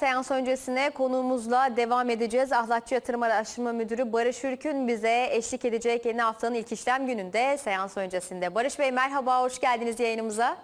Seans öncesine konuğumuzla devam edeceğiz. Ahlakçı Yatırım Araştırma Müdürü Barış Ürkün bize eşlik edecek yeni haftanın ilk işlem gününde seans öncesinde. Barış Bey merhaba, hoş geldiniz yayınımıza.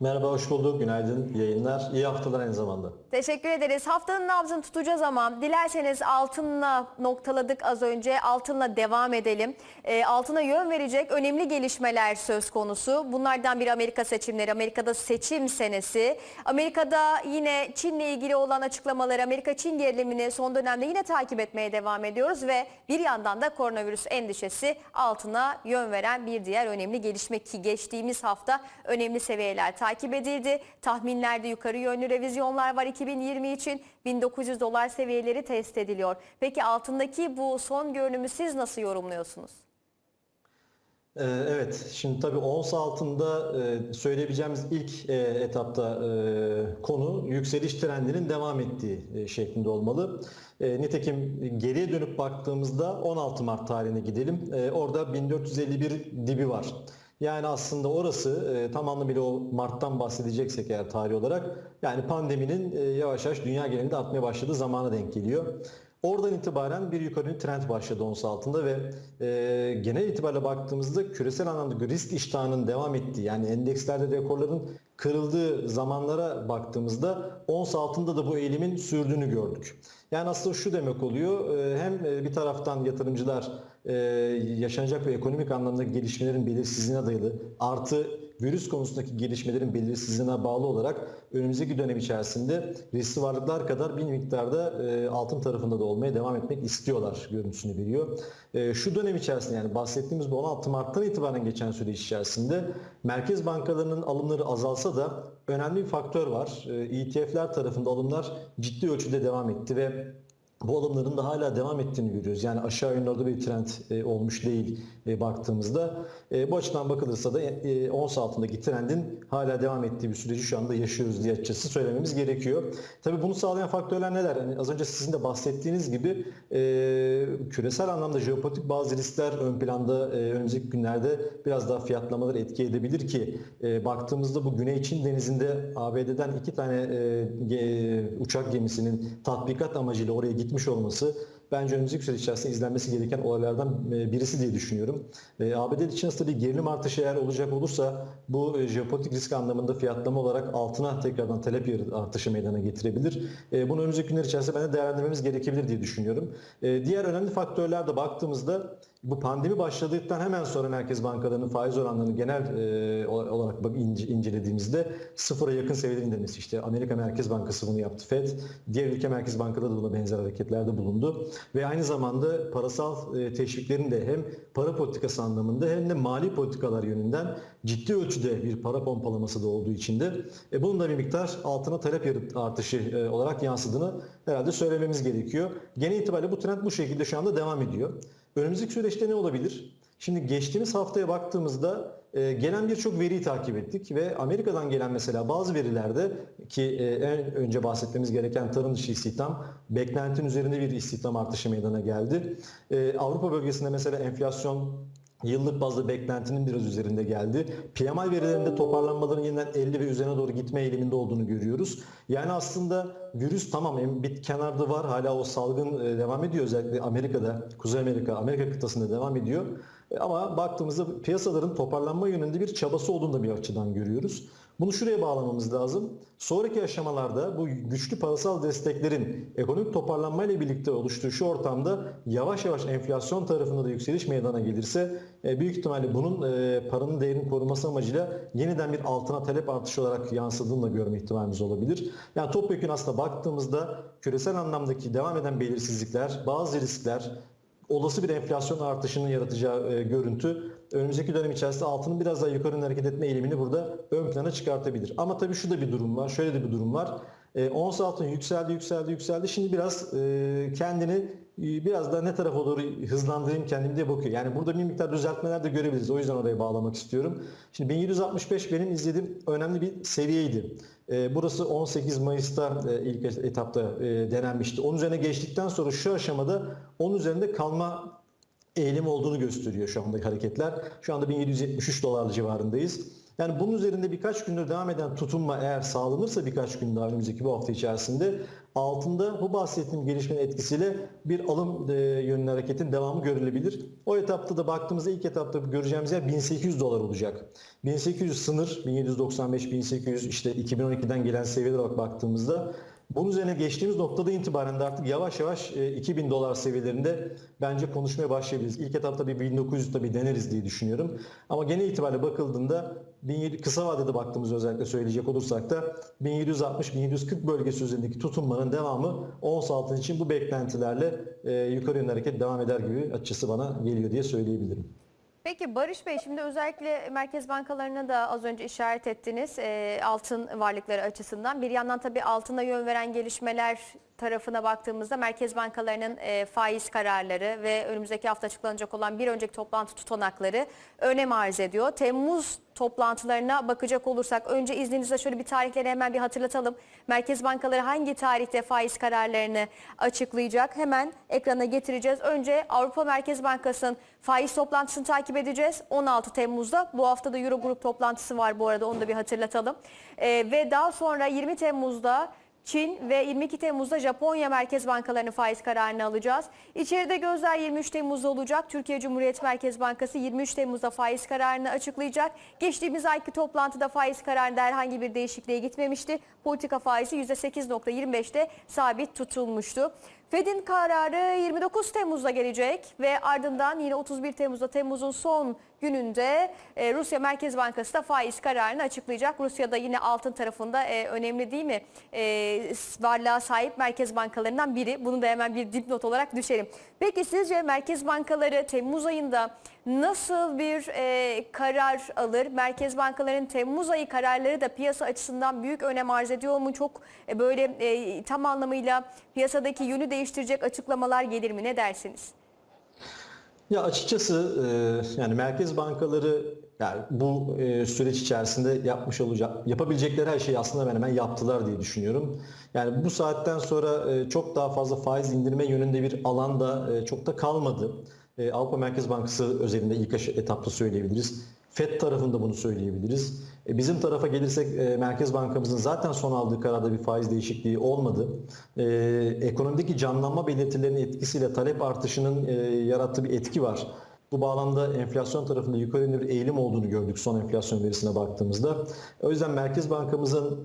Merhaba, hoş bulduk. Günaydın, yayınlar. İyi haftalar aynı zamanda. Teşekkür ederiz. Haftanın nabzını tutacağız ama dilerseniz altınla noktaladık az önce. Altınla devam edelim. E, altına yön verecek önemli gelişmeler söz konusu. Bunlardan biri Amerika seçimleri. Amerika'da seçim senesi. Amerika'da yine Çin'le ilgili olan açıklamaları, Amerika-Çin gerilimini son dönemde yine takip etmeye devam ediyoruz ve bir yandan da koronavirüs endişesi altına yön veren bir diğer önemli gelişme ki geçtiğimiz hafta önemli seviyeler takip edildi. Tahminlerde yukarı yönlü revizyonlar var 2020 için 1900 dolar seviyeleri test ediliyor. Peki altındaki bu son görünümü siz nasıl yorumluyorsunuz? Ee, Evet, şimdi tabii ons altında e, söyleyebileceğimiz ilk e, etapta e, konu yükseliş trendinin devam ettiği şeklinde olmalı. Nitekim geriye dönüp baktığımızda 16 Mart tarihine gidelim. Orada 1451 dibi var. Yani aslında orası e, tam anlamıyla o Mart'tan bahsedeceksek eğer tarih olarak yani pandeminin e, yavaş yavaş dünya genelinde artmaya başladığı zamana denk geliyor. Oradan itibaren bir yukarı trend başladı ons altında ve e, genel itibariyle baktığımızda küresel anlamda risk iştahının devam ettiği yani endekslerde rekorların kırıldığı zamanlara baktığımızda ons altında da bu eğilimin sürdüğünü gördük. Yani aslında şu demek oluyor e, hem e, bir taraftan yatırımcılar e, yaşanacak ve ekonomik anlamda gelişmelerin belirsizliğine dayalı artı virüs konusundaki gelişmelerin belirsizliğine bağlı olarak önümüzdeki dönem içerisinde riskli varlıklar kadar bir miktarda e, altın tarafında da olmaya devam etmek istiyorlar görüntüsünü veriyor. E, şu dönem içerisinde yani bahsettiğimiz bu 16 Mart'tan itibaren geçen süreç içerisinde merkez bankalarının alımları azalsa da önemli bir faktör var. E, ETF'ler tarafında alımlar ciddi ölçüde devam etti ve bu alımların da hala devam ettiğini görüyoruz. Yani aşağı yönlü orada bir trend e, olmuş değil e, baktığımızda. E, bu açıdan bakılırsa da e, ons altındaki trendin hala devam ettiği bir süreci şu anda yaşıyoruz diye açıkçası söylememiz gerekiyor. Tabii bunu sağlayan faktörler neler? Yani az önce sizin de bahsettiğiniz gibi e, küresel anlamda jeopolitik bazı riskler ön planda e, önümüzdeki günlerde biraz daha fiyatlamaları etki edebilir ki e, baktığımızda bu Güney Çin denizinde ABD'den iki tane e, ge- uçak gemisinin tatbikat amacıyla oraya gitmiş olması bence önümüzdeki süreç içerisinde izlenmesi gereken olaylardan e, birisi diye düşünüyorum. E, ABD için aslında bir gerilim artışı eğer olacak olursa bu e, jeopolitik risk anlamında fiyatlama olarak altına tekrardan talep artışı meydana getirebilir. Bunu önümüzdeki günler içerisinde bence değerlendirmemiz gerekebilir diye düşünüyorum. Diğer önemli faktörler de baktığımızda bu pandemi başladıktan hemen sonra merkez bankalarının faiz oranlarını genel e, olarak bak ince- incelediğimizde sıfıra yakın seviyelere indirmesi. İşte Amerika Merkez Bankası bunu yaptı FED. Diğer ülke merkez bankaları da buna benzer hareketlerde bulundu. Ve aynı zamanda parasal e, teşviklerin de hem para politikası anlamında hem de mali politikalar yönünden ciddi ölçüde bir para pompalaması da olduğu için de e, bunun da bir miktar altına talep artışı e, olarak yansıdığını herhalde söylememiz gerekiyor. Genel itibariyle bu trend bu şekilde şu anda devam ediyor. Önümüzdeki süreçte ne olabilir? Şimdi geçtiğimiz haftaya baktığımızda e, gelen birçok veriyi takip ettik ve Amerika'dan gelen mesela bazı verilerde ki e, en önce bahsetmemiz gereken tarım dışı istihdam beklentinin üzerinde bir istihdam artışı meydana geldi. E, Avrupa bölgesinde mesela enflasyon Yıllık bazda beklentinin biraz üzerinde geldi. PMI verilerinde toparlanmaların yeniden 50 ve üzerine doğru gitme eğiliminde olduğunu görüyoruz. Yani aslında virüs tamam bir kenarda var hala o salgın e, devam ediyor özellikle Amerika'da, Kuzey Amerika, Amerika kıtasında devam ediyor. E, Ama baktığımızda piyasaların toparlanma yönünde bir çabası olduğunu da bir açıdan görüyoruz. Bunu şuraya bağlamamız lazım. Sonraki aşamalarda bu güçlü parasal desteklerin ekonomik toparlanmayla birlikte oluştuğu şu ortamda yavaş yavaş enflasyon tarafında da yükseliş meydana gelirse e, büyük ihtimalle bunun e, paranın değerinin korunması amacıyla yeniden bir altına talep artışı olarak yansıdığını da görme ihtimalimiz olabilir. Yani topyekun aslında baktığımızda küresel anlamdaki devam eden belirsizlikler, bazı riskler, olası bir enflasyon artışının yaratacağı e, görüntü önümüzdeki dönem içerisinde altının biraz daha yukarı hareket etme eğilimini burada ön plana çıkartabilir. Ama tabii şu da bir durum var, şöyle de bir durum var. E, ons altın yükseldi, yükseldi, yükseldi. Şimdi biraz e, kendini biraz daha ne tarafa doğru hızlandırayım kendimi diye bakıyor. Yani burada bir miktar düzeltmeler de görebiliriz. O yüzden oraya bağlamak istiyorum. Şimdi 1765 benim izlediğim önemli bir seviyeydi. E, burası 18 Mayıs'ta e, ilk etapta e, denenmişti. Onun üzerine geçtikten sonra şu aşamada onun üzerinde kalma eğilim olduğunu gösteriyor şu andaki hareketler. Şu anda 1773 dolar civarındayız. Yani bunun üzerinde birkaç gündür devam eden tutunma eğer sağlanırsa birkaç gün daha önümüzdeki bu hafta içerisinde altında bu bahsettiğim gelişmenin etkisiyle bir alım e, yönlü hareketin devamı görülebilir. O etapta da baktığımızda ilk etapta göreceğimiz yer 1800 dolar olacak. 1800 sınır 1795 1800 işte 2012'den gelen seviyelere bak baktığımızda bunun üzerine geçtiğimiz noktada itibaren de artık yavaş yavaş e, 2000 dolar seviyelerinde bence konuşmaya başlayabiliriz. İlk etapta bir 1900 tabii deneriz diye düşünüyorum. Ama genel itibariyle bakıldığında 1700 kısa vadede baktığımız özellikle söyleyecek olursak da 1760-1740 bölgesi üzerindeki tutunmanın devamı ons altın için bu beklentilerle e, yukarı yönlü hareket devam eder gibi açısı bana geliyor diye söyleyebilirim. Peki Barış Bey şimdi özellikle merkez bankalarına da az önce işaret ettiniz e, altın varlıkları açısından. Bir yandan tabii altına yön veren gelişmeler tarafına baktığımızda merkez bankalarının e, faiz kararları ve önümüzdeki hafta açıklanacak olan bir önceki toplantı tutanakları önem arz ediyor. Temmuz toplantılarına bakacak olursak önce izninizle şöyle bir tarihleri hemen bir hatırlatalım. Merkez bankaları hangi tarihte faiz kararlarını açıklayacak? Hemen ekrana getireceğiz. Önce Avrupa Merkez Bankası'nın faiz toplantısını takip edeceğiz. 16 Temmuz'da. Bu hafta da Eurogrup toplantısı var bu arada onu da bir hatırlatalım. Ee, ve daha sonra 20 Temmuz'da Çin ve 22 Temmuz'da Japonya Merkez Bankalarının faiz kararını alacağız. İçeride gözler 23 Temmuz'da olacak. Türkiye Cumhuriyet Merkez Bankası 23 Temmuz'da faiz kararını açıklayacak. Geçtiğimiz ayki toplantıda faiz kararında herhangi bir değişikliğe gitmemişti. Politika faizi %8.25'te sabit tutulmuştu. Fed'in kararı 29 Temmuz'da gelecek ve ardından yine 31 Temmuz'da Temmuz'un son gününde e, Rusya Merkez Bankası da faiz kararını açıklayacak. Rusya'da yine altın tarafında e, önemli değil mi? E, varlığa sahip merkez bankalarından biri. Bunu da hemen bir dipnot olarak düşelim. Peki sizce merkez bankaları Temmuz ayında nasıl bir e, karar alır? Merkez bankaların Temmuz ayı kararları da piyasa açısından büyük önem arz ediyor mu? Çok e, böyle e, tam anlamıyla piyasadaki yönü değiştirecek açıklamalar gelir mi? Ne dersiniz? Ya açıkçası e, yani merkez bankaları yani bu e, süreç içerisinde yapmış olacak yapabilecekleri her şeyi aslında hemen hemen yaptılar diye düşünüyorum. Yani bu saatten sonra e, çok daha fazla faiz indirme yönünde bir alanda e, çok da kalmadı. E, Avrupa Merkez Bankası özelinde ilk etapta söyleyebiliriz. FED tarafında bunu söyleyebiliriz. E, Bizim tarafa gelirsek e, Merkez Bankamızın zaten son aldığı kararda bir faiz değişikliği olmadı. E, ekonomideki canlanma belirtilerinin etkisiyle talep artışının e, yarattığı bir etki var. Bu bağlamda enflasyon tarafında yukarı yönlü bir eğilim olduğunu gördük son enflasyon verisine baktığımızda. O yüzden Merkez Bankamızın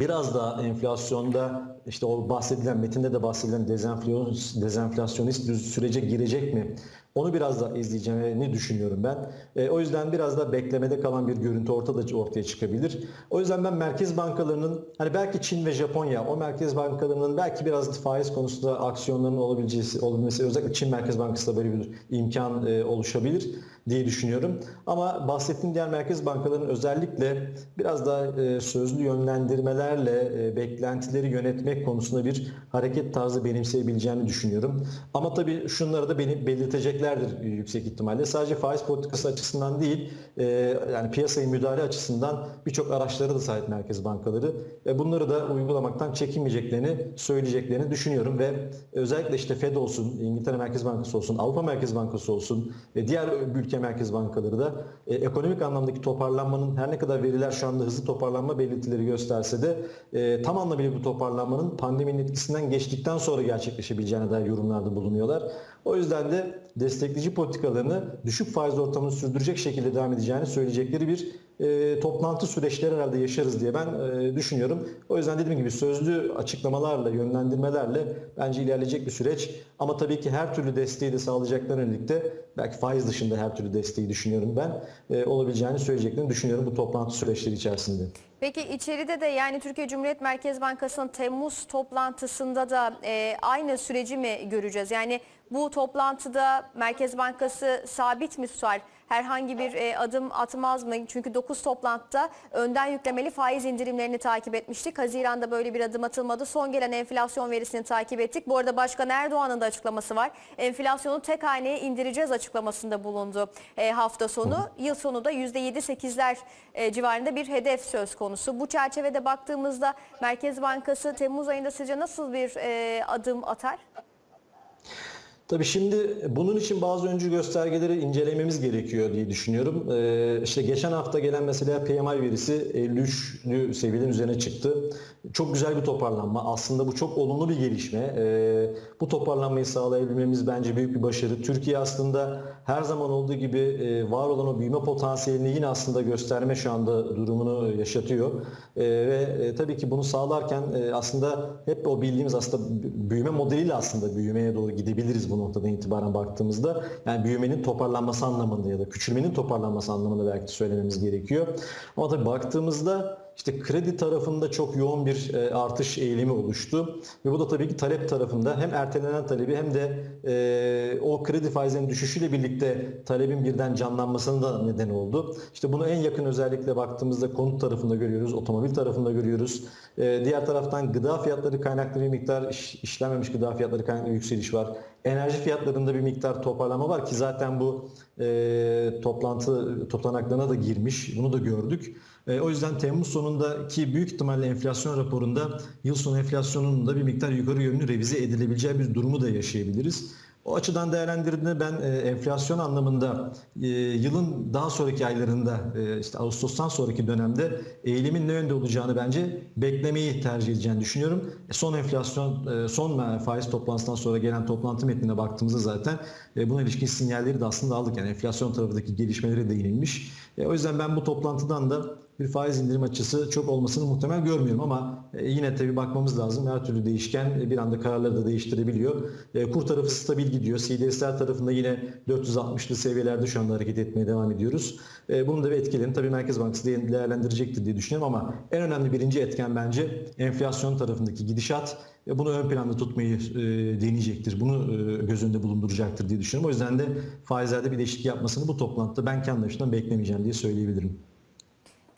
biraz daha enflasyonda işte o bahsedilen metinde de bahsedilen dezenflasyon, dezenflasyonist sürece girecek mi? Onu biraz daha izleyeceğini düşünüyorum ben. E, o yüzden biraz da beklemede kalan bir görüntü ortada ortaya çıkabilir. O yüzden ben merkez bankalarının hani belki Çin ve Japonya o merkez bankalarının belki biraz faiz konusunda aksiyonlarının olabileceği olabilmesi özellikle Çin Merkez Bankası'da böyle bir imkan e, oluşabilir diye düşünüyorum. Ama bahsettiğim diğer merkez bankalarının özellikle biraz daha e, sözlü yönlendirmelerle e, beklentileri yönetmek konusunda bir hareket tarzı benimseyebileceğini düşünüyorum. Ama tabii şunları da beni belirteceklerdir yüksek ihtimalle. Sadece faiz politikası açısından değil, e, yani piyasaya müdahale açısından birçok araçlara da sahip merkez bankaları. Ve bunları da uygulamaktan çekinmeyeceklerini söyleyeceklerini düşünüyorum ve özellikle işte Fed olsun, İngiltere Merkez Bankası olsun, Avrupa Merkez Bankası olsun ve diğer ülke merkez bankaları da e, ekonomik anlamdaki toparlanmanın her ne kadar veriler şu anda hızlı toparlanma belirtileri gösterse de e, tam anlamıyla bu toparlanmanın pandeminin etkisinden geçtikten sonra gerçekleşebileceğine dair yorumlarda bulunuyorlar. O yüzden de destekleyici politikalarını düşük faiz ortamını sürdürecek şekilde devam edeceğini söyleyecekleri bir e, toplantı süreçleri herhalde yaşarız diye ben e, düşünüyorum. O yüzden dediğim gibi sözlü açıklamalarla, yönlendirmelerle bence ilerleyecek bir süreç. Ama tabii ki her türlü desteği de sağlayacaklarına birlikte belki faiz dışında her türlü desteği düşünüyorum ben. E, olabileceğini söyleyeceklerini düşünüyorum bu toplantı süreçleri içerisinde. Peki içeride de yani Türkiye Cumhuriyet Merkez Bankası'nın Temmuz toplantısında da e, aynı süreci mi göreceğiz? Yani bu toplantıda Merkez Bankası sabit mi tutar? Herhangi bir e, adım atmaz mı? Çünkü 9 toplantıda önden yüklemeli faiz indirimlerini takip etmiştik. Haziran'da böyle bir adım atılmadı. Son gelen enflasyon verisini takip ettik. Bu arada Başkan Erdoğan'ın da açıklaması var. Enflasyonu tek haneye indireceğiz açıklamasında bulundu e, hafta sonu. Yıl sonu da %7-8'ler e, civarında bir hedef söz konusu. Bu çerçevede baktığımızda Merkez Bankası Temmuz ayında sizce nasıl bir e, adım atar? Tabii şimdi bunun için bazı öncü göstergeleri incelememiz gerekiyor diye düşünüyorum. Ee, işte geçen hafta gelen mesela PMI verisi 53'lü seviyelerin üzerine çıktı. Çok güzel bir toparlanma. Aslında bu çok olumlu bir gelişme. Ee, bu toparlanmayı sağlayabilmemiz bence büyük bir başarı. Türkiye aslında her zaman olduğu gibi e, var olan o büyüme potansiyelini yine aslında gösterme şu anda durumunu yaşatıyor. Ee, ve e, tabii ki bunu sağlarken e, aslında hep o bildiğimiz aslında büyüme modeliyle aslında büyümeye doğru gidebiliriz bu noktadan itibaren baktığımızda. Yani büyümenin toparlanması anlamında ya da küçülmenin toparlanması anlamında belki söylememiz gerekiyor. Ama tabii baktığımızda işte kredi tarafında çok yoğun bir e, artış eğilimi oluştu ve bu da tabii ki talep tarafında hem ertelenen talebi hem de e, o kredi faizlerinin düşüşüyle birlikte talebin birden canlanmasına da neden oldu. İşte bunu en yakın özellikle baktığımızda konut tarafında görüyoruz, otomobil tarafında görüyoruz. E, diğer taraftan gıda fiyatları kaynaklı bir miktar iş- işlenmemiş gıda fiyatları kaynaklı bir yükseliş var. Enerji fiyatlarında bir miktar toparlama var ki zaten bu e, toplantı toplanaklarına da girmiş. Bunu da gördük. E, o yüzden Temmuz sonundaki büyük ihtimalle enflasyon raporunda yıl sonu enflasyonunun da bir miktar yukarı yönlü revize edilebileceği bir durumu da yaşayabiliriz. O açıdan değerlendirdiğinde ben e, enflasyon anlamında e, yılın daha sonraki aylarında e, işte Ağustos'tan sonraki dönemde eğilimin ne yönde olacağını bence beklemeyi tercih edeceğini düşünüyorum. E, son enflasyon, e, son faiz toplantısından sonra gelen toplantı metnine baktığımızda zaten e, buna ilişkin sinyalleri de aslında aldık. Yani enflasyon tarafındaki gelişmelere değinilmiş. E, o yüzden ben bu toplantıdan da bir faiz indirim açısı çok olmasını muhtemel görmüyorum ama e, yine tabii bakmamız lazım. Her türlü değişken e, bir anda kararları da değiştirebiliyor. E, Kur tarafı stabil gidiyor. CDS'ler tarafında yine 460'lı seviyelerde şu anda hareket etmeye devam ediyoruz. Bunun da bir etkilerini tabii Merkez Bankası değer- değerlendirecektir diye düşünüyorum ama en önemli birinci etken bence enflasyon tarafındaki gidişat. Bunu ön planda tutmayı deneyecektir. Bunu göz önünde bulunduracaktır diye düşünüyorum. O yüzden de faizlerde bir değişiklik yapmasını bu toplantıda ben kendi açımdan beklemeyeceğim diye söyleyebilirim.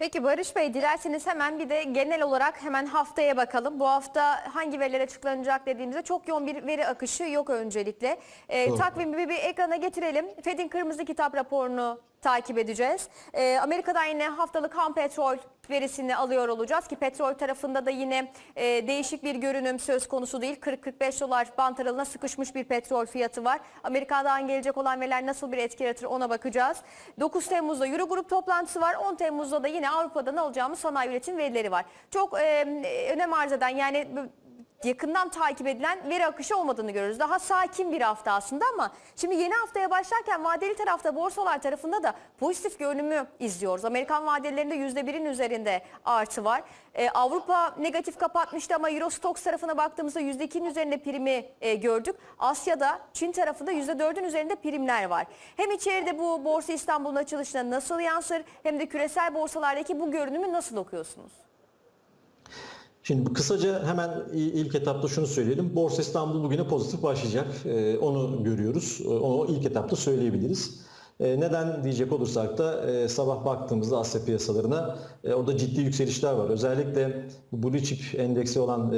Peki Barış Bey dilerseniz hemen bir de genel olarak hemen haftaya bakalım. Bu hafta hangi veriler açıklanacak dediğimizde çok yoğun bir veri akışı yok öncelikle. Ee, takvimi bir, bir ekrana getirelim. Fed'in kırmızı kitap raporunu takip edeceğiz. Ee, Amerika'dan yine haftalık ham petrol verisini alıyor olacağız ki petrol tarafında da yine e, değişik bir görünüm söz konusu değil. 40-45 dolar bant aralığına sıkışmış bir petrol fiyatı var. Amerika'dan gelecek olan veriler nasıl bir etki yaratır ona bakacağız. 9 Temmuz'da Eurogrup toplantısı var. 10 Temmuz'da da yine Avrupa'dan alacağımız sanayi üretim verileri var. Çok e, önem arz eden yani yakından takip edilen veri akışı olmadığını görüyoruz. Daha sakin bir hafta aslında ama şimdi yeni haftaya başlarken vadeli tarafta borsalar tarafında da pozitif görünümü izliyoruz. Amerikan vadelerinde %1'in üzerinde artı var. Ee, Avrupa negatif kapatmıştı ama Eurostox tarafına baktığımızda %2'nin üzerinde primi e, gördük. Asya'da Çin tarafında %4'ün üzerinde primler var. Hem içeride bu Borsa İstanbul'un açılışına nasıl yansır hem de küresel borsalardaki bu görünümü nasıl okuyorsunuz? Şimdi kısaca hemen ilk etapta şunu söyleyelim. Borsa İstanbul bugüne pozitif başlayacak. Ee, Onu görüyoruz. Ee, Onu ilk etapta söyleyebiliriz. Ee, Neden diyecek olursak da e, sabah baktığımızda Asya piyasalarına e, orada ciddi yükselişler var. Özellikle Blue Chip endeksi olan e,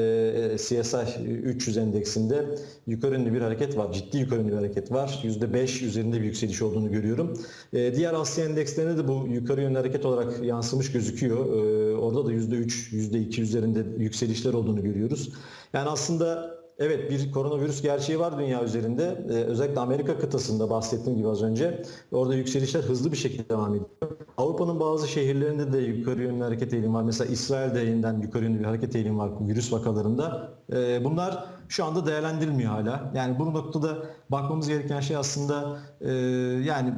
e, CSI 300 endeksinde yukarı yönlü bir hareket var. Ciddi yukarı yönlü bir hareket var. %5 üzerinde bir yükseliş olduğunu görüyorum. E, Diğer Asya endekslerinde de bu yukarı yönlü hareket olarak yansımış gözüküyor. E, Orada da %3, %2 üzerinde yükselişler olduğunu görüyoruz. Yani aslında Evet bir koronavirüs gerçeği var dünya üzerinde. Ee, özellikle Amerika kıtasında bahsettiğim gibi az önce. Orada yükselişler hızlı bir şekilde devam ediyor. Avrupa'nın bazı şehirlerinde de yukarı yönlü hareket eğilim var. Mesela İsrail'de yeniden yukarı yönlü bir hareket eğilim var virüs vakalarında. Ee, bunlar şu anda değerlendirilmiyor hala. Yani bu noktada bakmamız gereken şey aslında e, yani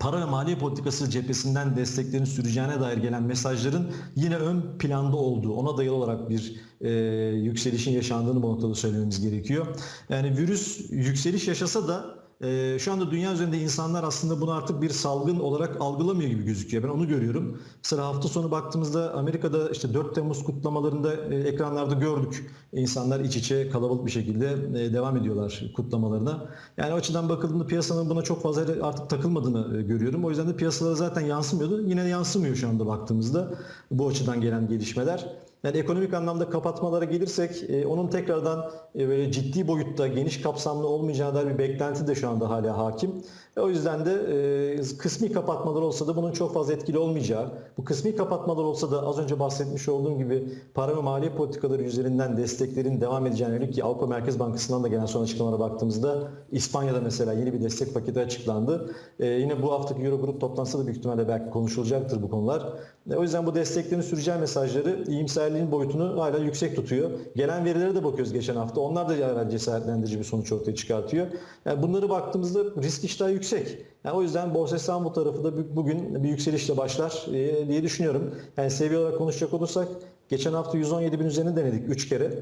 para ve maliye politikası cephesinden desteklerin süreceğine dair gelen mesajların yine ön planda olduğu, ona dayalı olarak bir e, yükselişin yaşandığını bu noktada söylememiz gerekiyor. Yani virüs yükseliş yaşasa da e, şu anda dünya üzerinde insanlar aslında bunu artık bir salgın olarak algılamıyor gibi gözüküyor. Ben onu görüyorum. Mesela hafta sonu baktığımızda Amerika'da işte 4 Temmuz kutlamalarında e, ekranlarda gördük. İnsanlar iç içe kalabalık bir şekilde e, devam ediyorlar kutlamalarına. Yani o açıdan bakıldığında piyasanın buna çok fazla artık takılmadığını e, görüyorum. O yüzden de piyasalara zaten yansımıyordu. Yine yansımıyor şu anda baktığımızda bu açıdan gelen gelişmeler. Yani ekonomik anlamda kapatmalara gelirsek e, onun tekrardan e, böyle ciddi boyutta geniş kapsamlı olmayacağı dair bir beklenti de şu anda hala hakim. E, o yüzden de e, kısmi kapatmalar olsa da bunun çok fazla etkili olmayacağı, bu kısmi kapatmalar olsa da az önce bahsetmiş olduğum gibi para ve maliye politikaları üzerinden desteklerin devam edeceğine yönelik ki Avrupa Merkez Bankası'ndan da gelen son açıklamalara baktığımızda İspanya'da mesela yeni bir destek paketi açıklandı. E, yine bu haftaki Eurogrup toplantısında da büyük ihtimalle belki konuşulacaktır bu konular. E, o yüzden bu desteklerin süreceği mesajları iyimserliğin boyutunu hala yüksek tutuyor. Gelen verilere de bakıyoruz geçen hafta. Onlar da hala cesaretlendirici bir sonuç ortaya çıkartıyor. Yani bunları baktığımızda risk iştahı yüksek. Yani o yüzden Borsa İstanbul tarafı da bu- bugün bir yükselişle başlar e, diye düşünüyorum. Yani seviye olarak konuşacak olursak geçen hafta 117 bin üzerine denedik 3 kere.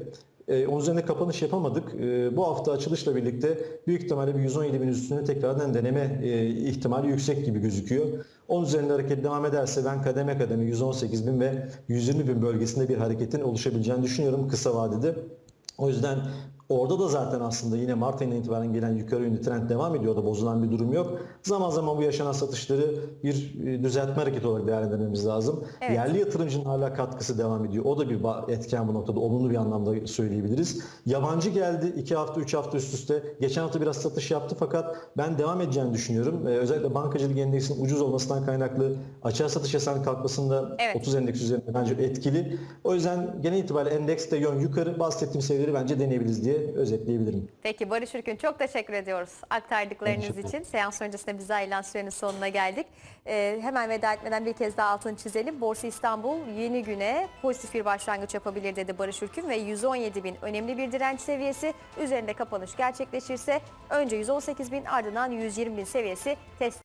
E, onun üzerinde kapanış yapamadık. E, bu hafta açılışla birlikte büyük ihtimalle bir 117 bin üstüne tekrardan deneme e, ihtimali yüksek gibi gözüküyor. Onun üzerinde hareket devam ederse ben kademe kademe 118 bin ve 120 bin bölgesinde bir hareketin oluşabileceğini düşünüyorum kısa vadede. O yüzden orada da zaten aslında yine Mart ayından itibaren gelen yukarı yönlü trend devam ediyor. Orada bozulan bir durum yok. Zaman zaman bu yaşanan satışları bir e, düzeltme hareketi olarak değerlendirmemiz lazım. Evet. Yerli yatırımcının hala katkısı devam ediyor. O da bir etken bu noktada. Olumlu bir anlamda söyleyebiliriz. Yabancı geldi 2 hafta 3 hafta üst üste. Geçen hafta biraz satış yaptı fakat ben devam edeceğini düşünüyorum. Ee, özellikle bankacılık endeksinin ucuz olmasından kaynaklı açığa satış yasağının kalkmasında Evet. 30 endeks üzerinde bence etkili. O yüzden genel itibariyle endekste yön yukarı bahsettiğim seviyeleri bence deneyebiliriz diye özetleyebilirim. Peki Barış Ürkün çok teşekkür ediyoruz aktardıklarınız teşekkür için. Seans öncesinde bize ayrılan sürenin sonuna geldik. Ee, hemen veda etmeden bir kez daha altını çizelim. Borsa İstanbul yeni güne pozitif bir başlangıç yapabilir dedi Barış Ürkün ve 117 bin önemli bir direnç seviyesi. Üzerinde kapanış gerçekleşirse önce 118 bin ardından 120 bin seviyesi test